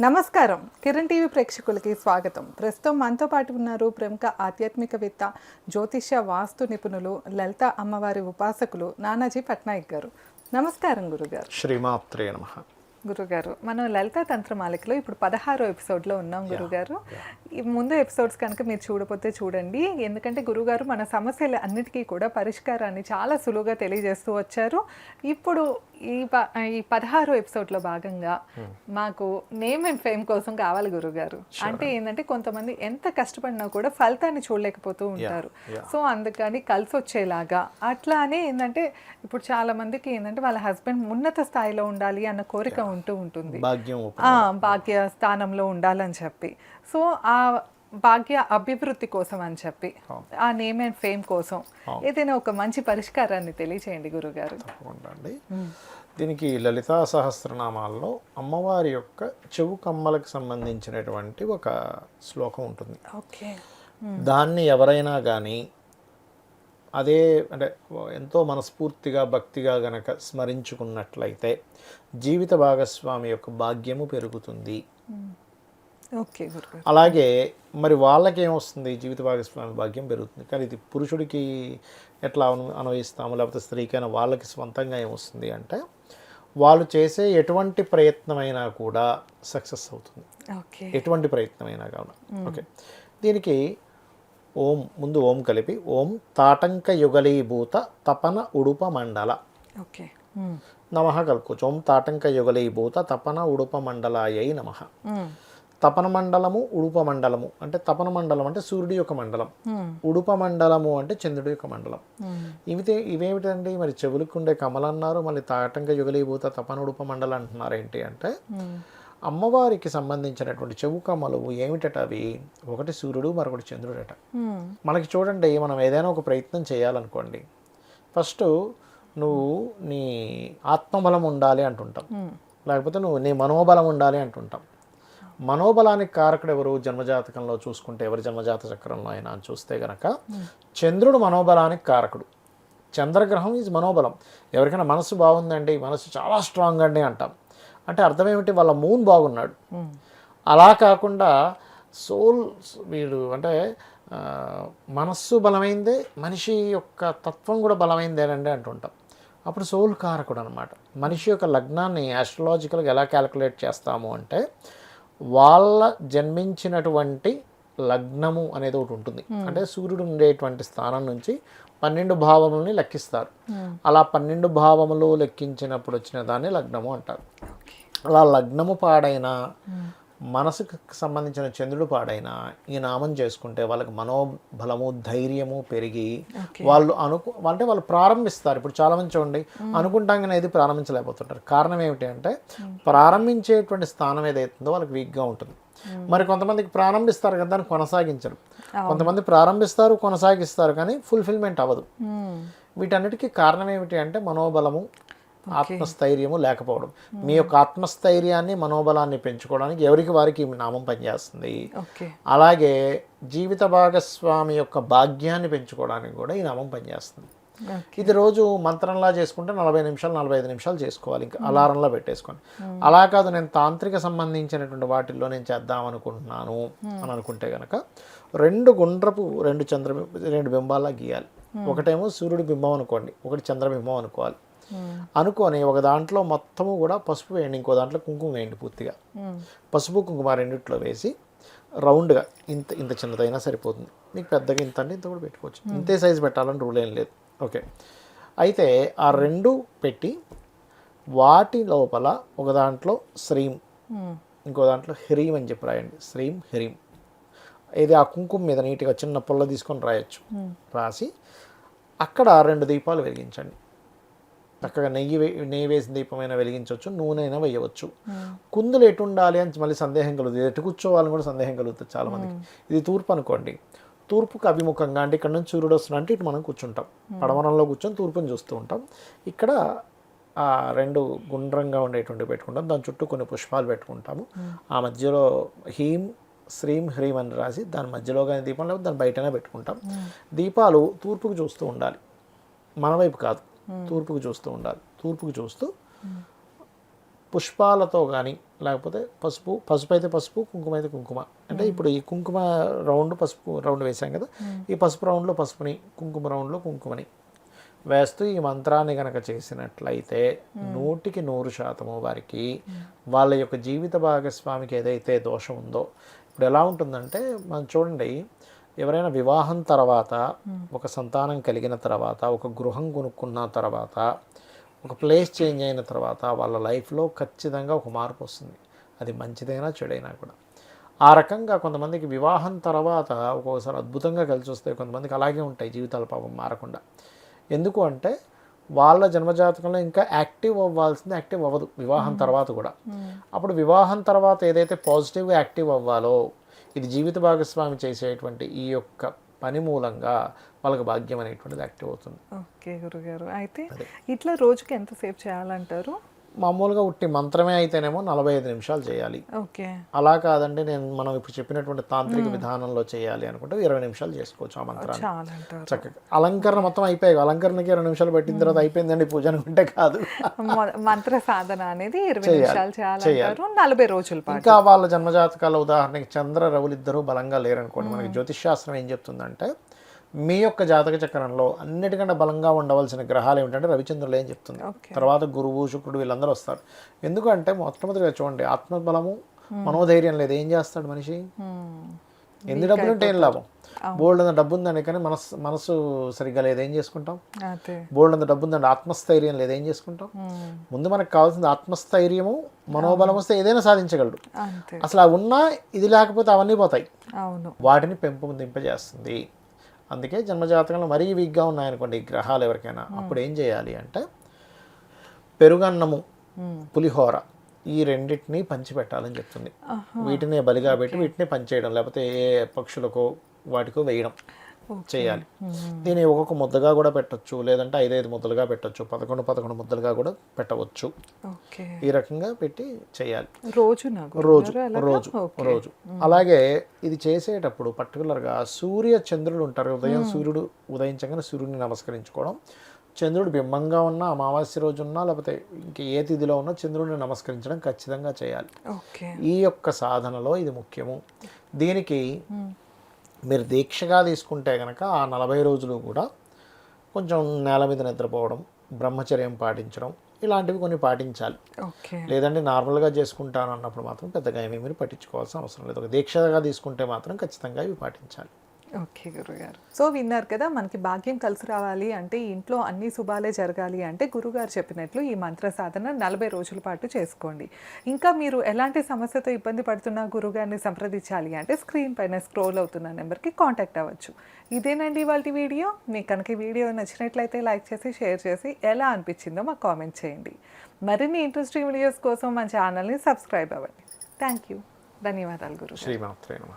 నమస్కారం. కిరణ్ టీవీ ప్రేక్షకులకి స్వాగతం. ప్రస్తుతం మనతో పాటు ఉన్నారు ప్రముఖ ఆధ్యాత్మికవేత్త జ్యోతిష్య వాస్తు నిపుణులు లలిత అమ్మవారి ఉపాసకులు నానాజీ పట్నాయక్ గారు. నమస్కారం గురుగారు. శ్రీమాత్రే నమ. గురుగారు మనం లలిత తంత్రమాలికలో ఇప్పుడు పదహారో ఎపిసోడ్లో ఉన్నాం గురుగారు. ఈ ముందు ఎపిసోడ్స్ కనుక మీరు చూడకపోతే చూడండి. ఎందుకంటే గురుగారు మన సమస్యలు అన్నిటికీ కూడా పరిష్కారాన్ని చాలా సులువుగా తెలియజేస్తూ వచ్చారు. ఇప్పుడు ఈ ప- ఈ పదహారో ఎపిసోడ్లో భాగంగా మాకు నేమ్ అండ్ ఫేమ్ కోసం కావాలి గురుగారు. అంటే ఏంటంటే కొంతమంది ఎంత కష్టపడినా కూడా ఫలితాన్ని చూడలేకపోతూ ఉంటారు. సో అందుకని కలిసి వచ్చేలాగా అట్లానే ఏంటంటే ఇప్పుడు చాలా మందికి ఏంటంటే వాళ్ళ హస్బెండ్ ఉన్నత స్థాయిలో ఉండాలి అన్న కోరిక ఉంటూ ఉంటుంది. భాగ్య స్థానంలో ఉండాలని చెప్పి. సో ఆ భాగ్య అభివృద్ధి కోసం అని చెప్పి ఆ. నేమ్ అండ్ ఫేమ్ కోసం ఏదైనా ఒక మంచి పరిష్కారాన్ని తెలియచేయండి గురుగారు. అండి. దీనికి లలితా సహస్రనామాల్లో అమ్మవారి యొక్క చెవు కమ్మలకు సంబంధించినటువంటి ఒక శ్లోకం ఉంటుంది. ఓకే. దాన్ని ఎవరైనా కానీ అదే అంటే ఎంతో మనస్ఫూర్తిగా భక్తిగా గనక స్మరించుకున్నట్లయితే జీవిత భాగస్వామి యొక్క భాగ్యము పెరుగుతుంది. అలాగే మరి వాళ్ళకి ఏమొస్తుంది జీవిత భాగస్వామి భాగ్యం పెరుగుతుంది. కానీ ఇది పురుషుడికి ఎట్లా అను అన్వయిస్తాము? లేకపోతే స్త్రీకైనా వాళ్ళకి స్వంతంగా ఏమొస్తుంది అంటే వాళ్ళు చేసే ఎటువంటి ప్రయత్నమైనా కూడా సక్సెస్ అవుతుంది. ఓకే. ఎటువంటి ప్రయత్నమైనా కావున. ఓకే. దీనికి ఓం ముందు ఓం కలిపి ఓం తాటంక యుగలీభూత తపన ఉడుప మండల. ఓకే. నమ కలుపుకోవచ్చు. ఓం తాటంక యుగలీభూత తపన ఉడుప మండలాయై నమ. తపన మండలము ఉడుప మండలము అంటే తపన మండలం అంటే సూర్యుడి యొక్క మండలం. ఉడుప మండలము అంటే చంద్రుడి యొక్క మండలం. ఇవితే ఇవేమిటండి? మరి చెవులకు ఉండే కమలు అన్నారు మళ్ళీ తాటంక యుగలీభూత తపన ఉడుప మండలం అంటున్నారు ఏంటి అంటే అమ్మవారికి సంబంధించినటువంటి చెవు కమలు ఏమిటట అవి? ఒకటి సూర్యుడు మరొకటి చంద్రుడట. మనకి చూడండి మనం ఏదైనా ఒక ప్రయత్నం చేయాలనుకోండి. ఫస్ట్ నువ్వు నీ ఆత్మబలం ఉండాలి అంటుంటాం. లేకపోతే నువ్వు నీ మనోబలం ఉండాలి అంటుంటాం. మనోబలానికి కారకుడు ఎవరు? జన్మజాతకంలో చూసుకుంటే ఎవరి జన్మజాత చక్రంలో అయినా అని చూస్తే గనక చంద్రుడు మనోబలానికి కారకుడు. చంద్రగ్రహం ఈజ్ మనోబలం. ఎవరికైనా మనసు బాగుందండి మనసు చాలా స్ట్రాంగ్ అండి అంటాం. అంటే అర్థం ఏమిటి? వాళ్ళ మూన్ బాగున్నాడు. అలా కాకుండా సోల్ వీడు అంటే మనస్సు బలమైందే మనిషి యొక్క తత్వం కూడా బలమైందేనండి అంటుంటాం. అప్పుడు సోల్ కారకుడు అనమాట మనిషి యొక్క లగ్నాన్ని ఆస్ట్రలాజికల్గా ఎలా క్యాలిక్యులేట్ చేస్తాము అంటే వాళ్ళ జన్మించినటువంటి లగ్నము అనేది ఒకటి ఉంటుంది. అంటే సూర్యుడు ఉండేటువంటి స్థానం నుంచి పన్నెండు భావములని లెక్కిస్తారు. అలా పన్నెండు భావములు లెక్కించినప్పుడు వచ్చిన దాన్ని లగ్నము అంటారు. అలా లగ్నము పాడైన మనసుకు సంబంధించిన చంద్రుడు పాడైన ఈ నామం చేసుకుంటే వాళ్ళకి మనోబలము ధైర్యము పెరిగి వాళ్ళు అనుకు అంటే వాళ్ళు ప్రారంభిస్తారు. ఇప్పుడు చాలా మంది చూడండి అనుకుంటాగానే ఏది ప్రారంభించలేకపోతుంటారు. కారణం ఏమిటి అంటే ప్రారంభించేటువంటి స్థానం ఏదైతుందో వాళ్ళకి వీక్గా ఉంటుంది. మరి కొంతమందికి ప్రారంభిస్తారు కదా దాన్ని కొనసాగించరు. కొంతమంది ప్రారంభిస్తారు కొనసాగిస్తారు కానీ ఫుల్ఫిల్మెంట్ అవ్వదు. వీటన్నిటికీ కారణం ఏమిటి అంటే మనోబలము ఆత్మస్థైర్యము లేకపోవడం. మీ యొక్క ఆత్మస్థైర్యాన్ని మనోబలాన్ని పెంచుకోవడానికి ఎవరికి వారికి ఈ నామం పనిచేస్తుంది? అలాగే జీవిత భాగస్వామి యొక్క భాగ్యాన్ని పెంచుకోవడానికి కూడా ఈ నామం పనిచేస్తుంది. ఇది రోజు మంత్రంలా చేసుకుంటే నలభై నిమిషాలు నలభై ఐదు నిమిషాలు చేసుకోవాలి. ఇంకా అలారంలో పెట్టేసుకోండి. అలా కాదు నేను తాంత్రిక సంబంధించినటువంటి వాటిల్లో నేను చేద్దాం అనుకుంటున్నాను అని అనుకుంటే గనక రెండు గుండ్రపు రెండు చంద్ర రెండు బింబాలా గీయాలి. ఒకటేమో సూర్యుడి బింబం అనుకోండి. ఒకటి చంద్రబింబం అనుకోవాలి. అనుకొని ఒక దాంట్లో మొత్తము కూడా పసుపు వేయండి ఇంకో దాంట్లో కుంకుమ వేయండి పూర్తిగా. పసుపు కుంకుమ రెండిట్లో వేసి రౌండ్గా ఇంత ఇంత చిన్నదైనా సరిపోతుంది. మీకు పెద్దగా ఇంత అంటే ఇంత కూడా పెట్టుకోవచ్చు. ఇంతే సైజు పెట్టాలని రూల్ ఏం లేదు. ఓకే. అయితే ఆ రెండు పెట్టి వాటి లోపల ఒక దాంట్లో శ్రీం ఇంకో దాంట్లో హ్రీం అని చెప్పి రాయండి. శ్రీం హ్రీం. ఇది ఆ కుంకుమ మీద నీట్గా చిన్న పుల్ల తీసుకొని రాయొచ్చు. రాసి అక్కడ రెండు దీపాలు వెలిగించండి. చక్కగా నెయ్యి నెయ్యి వేసిన దీపమైనా వెలిగించవచ్చు నూనె అయినా వేయవచ్చు కుందులు ఎటు ఉండాలి అని మళ్ళీ సందేహం కలుగుతుంది. ఎటు కూర్చోవాలని కూడా సందేహం కలుగుతుంది చాలా మందికి ఇది తూర్పు అనుకోండి. తూర్పుకు అభిముఖంగా అంటే ఇక్కడ నుంచి సూర్యుడు వస్తున్నా అంటే ఇటు మనం కూర్చుంటాం. పడమరంలో కూర్చొని తూర్పుని చూస్తూ ఉంటాం. ఇక్కడ ఆ రెండు గుండ్రంగా ఉండేటువంటి పెట్టుకుంటాం. దాని చుట్టూ కొన్ని పుష్పాలు పెట్టుకుంటాము. ఆ మధ్యలో హీం శ్రీం హ్రీం అని రాసి దాని మధ్యలో కానీ దీపం లేకపోతే దాని బయటనే పెట్టుకుంటాం. దీపాలు తూర్పుకు చూస్తూ ఉండాలి. మన వైపు కాదు. తూర్పుకు చూస్తూ ఉండాలి. తూర్పుకు చూస్తూ పుష్పాలతో కానీ లేకపోతే పసుపు పసుపు అయితే పసుపు కుంకుమ అయితే కుంకుమ. అంటే ఇప్పుడు ఈ కుంకుమ రౌండ్ పసుపు రౌండ్ వేసాం కదా ఈ పసుపు రౌండ్లో పసుపుని కుంకుమ రౌండ్లో కుంకుమని వేస్తూ ఈ మంత్రాన్ని కనుక చేసినట్లయితే నూటికి నూరు శాతము వారికి వాళ్ళ యొక్క జీవిత భాగస్వామికి ఏదైతే దోషం ఉందో ఇప్పుడు ఎలా ఉంటుందంటే మనం చూడండి ఎవరైనా వివాహం తర్వాత ఒక సంతానం కలిగిన తర్వాత ఒక గృహం కొనుక్కున్న తర్వాత ఒక ప్లేస్ చేంజ్ అయిన తర్వాత వాళ్ళ లైఫ్లో ఖచ్చితంగా ఒక మార్పు వస్తుంది. అది మంచిదైనా చెడైనా కూడా. ఆ రకంగా కొంతమందికి వివాహం తర్వాత ఒక్కోసారి అద్భుతంగా కలిసి వస్తాయి. కొంతమందికి అలాగే ఉంటాయి జీవితాల పాపం మారకుండా. ఎందుకు అంటే వాళ్ళ జన్మజాతకంలో ఇంకా యాక్టివ్ అవ్వాల్సింది యాక్టివ్ అవ్వదు. వివాహం తర్వాత కూడా. అప్పుడు వివాహం తర్వాత ఏదైతే పాజిటివ్గా యాక్టివ్ అవ్వాలో ఇది జీవిత భాగస్వామి చేసేటువంటి ఈ యొక్క పని మూలంగా వాళ్ళకి భాగ్యం అనేటువంటిది యాక్టివ్ అవుతుంది. ఓకే గురుగారు. అయితే ఇట్లా రోజుకి ఎంతసేపు చేయాలంటారు? మామూలుగా ఉట్టి మంత్రమే అయితేనేమో నలభై ఐదు నిమిషాలు చేయాలి. ఓకే. అలా కాదండి నేను మనం ఇప్పుడు చెప్పినటువంటి తాంత్రిక విధానంలో చేయాలి అనుకుంటే ఇరవై నిమిషాలు చేసుకోవచ్చు ఆ మంత్రాన్ని. చక్కగా. అలంకరణ మొత్తం అయిపోయాయి. అలంకరణకి ఇరవై నిమిషాలు పెట్టిన తర్వాత అయిపోయిందండి పూజ అనుకుంటే కాదు. మంత్ర సాధన అనేది ఇరవై నిమిషాలు చేయాలంటారు. నలభై రోజుల ఇంకా వాళ్ళ జన్మజాతకాల ఉదాహరణకి చంద్ర రవులు ఇద్దరు బలంగా లేరనుకోండి. మనకి జ్యోతిష్ శాస్త్రం ఏం చెప్తుందంటే మీ యొక్క జాతక చక్రంలో అన్నిటికంటే బలంగా ఉండవలసిన గ్రహాలు ఏమిటంటే రవిచంద్రులు ఏం చెప్తుంది. తర్వాత గురువు శుక్రుడు వీళ్ళందరూ వస్తారు. ఎందుకంటే మొట్టమొదటిగా చూడండి ఆత్మబలము మనోధైర్యం లేదు. ఏం చేస్తాడు మనిషి? మ్మ్. ఎన్ని డబ్బులు ఉంటే ఏం లాభం? బోల్డ్ అంత డబ్బు ఉందండి కానీ మనసు మనసు సరిగ్గా లేదు. ఏం చేసుకుంటాం? బోల్డ్ అంత డబ్బు ఉందండి ఆత్మస్థైర్యం లేదు. ఏం చేసుకుంటాం? మ్మ్. ముందు మనకు కావాల్సింది ఆత్మస్థైర్యము మనోబలం వస్తే ఏదైనా సాధించగలడు. అసలు అవి ఉన్నా ఇది లేకపోతే అవన్నీ పోతాయి. వాటిని పెంపొందింపజేస్తుంది. అందుకే జన్మజాతకంలో మరీ వీక్గా ఉన్నాయనుకోండి ఈ గ్రహాలు ఎవరికైనా. అప్పుడు ఏం చేయాలి అంటే పెరుగన్నము మ్మ్. పులిహోర ఈ రెండింటిని పంచిపెట్టాలని చెప్తుంది. వీటిని బలిగా పెట్టి వీటిని పంచేయడం లేకపోతే ఏ పక్షులకో వాటికో వేయడం. చేయాలి. దీన్ని ఒక్కొక్క ముద్దగా కూడా పెట్టొచ్చు లేదంటే ఐదైదు ముద్దలుగా పెట్టొచ్చు పదకొండు పదకొండు ముద్దలుగా కూడా పెట్టవచ్చు. ఓకే. ఈ రకంగా పెట్టి చేయాలి. రోజు రోజు? రోజు. రోజు. అలాగే ఇది చేసేటప్పుడు పర్టికులర్గా సూర్య చంద్రుడు ఉంటారు ఉదయం సూర్యుడు ఉదయించగానే సూర్యుడిని నమస్కరించుకోవడం. చంద్రుడు బింబంగా ఉన్నా అమావాస్య రోజు ఉన్నా లేకపోతే ఇంక ఏ తిథిలో ఉన్నా చంద్రుడిని నమస్కరించడం ఖచ్చితంగా చేయాలి. ఈ యొక్క సాధనలో ఇది ముఖ్యము. దీనికి. మీరు దీక్షగా తీసుకుంటే కనుక ఆ నలభై రోజులు కూడా కొంచెం నేల మీద నిద్రపోవడం బ్రహ్మచర్యం పాటించడం ఇలాంటివి కొన్ని పాటించాలి. ఓకే. లేదంటే నార్మల్గా చేసుకుంటాను అన్నప్పుడు మాత్రం పెద్దగా ఏమీ మీరు పట్టించుకోవాల్సిన అవసరం లేదు. ఒక దీక్షగా తీసుకుంటే మాత్రం ఖచ్చితంగా ఇవి పాటించాలి. ఓకే గురుగారు. సో విన్నారు కదా మనకి భాగ్యం కలిసి రావాలి అంటే ఇంట్లో అన్ని శుభాలే జరగాలి అంటే గురుగారు చెప్పినట్లు ఈ మంత్ర సాధన నలభై రోజుల పాటు చేసుకోండి. ఇంకా మీరు ఎలాంటి సమస్యతో ఇబ్బంది పడుతున్నా గురుగారిని సంప్రదించాలి అంటే స్క్రీన్ పైన స్క్రోల్ అవుతున్న నెంబర్కి కాంటాక్ట్ అవ్వచ్చు. ఇదేనండి ఇవాళ వీడియో. మీకు కనుక వీడియో నచ్చినట్లయితే లైక్ చేసి షేర్ చేసి ఎలా అనిపించిందో మాకు కామెంట్ చేయండి. మరిన్ని ఇంట్రెస్టింగ్ వీడియోస్ కోసం మా ఛానల్ని సబ్స్క్రైబ్ అవ్వండి. థ్యాంక్ యూ ధన్యవాదాలు గురు శ్రీమాత్రేనమా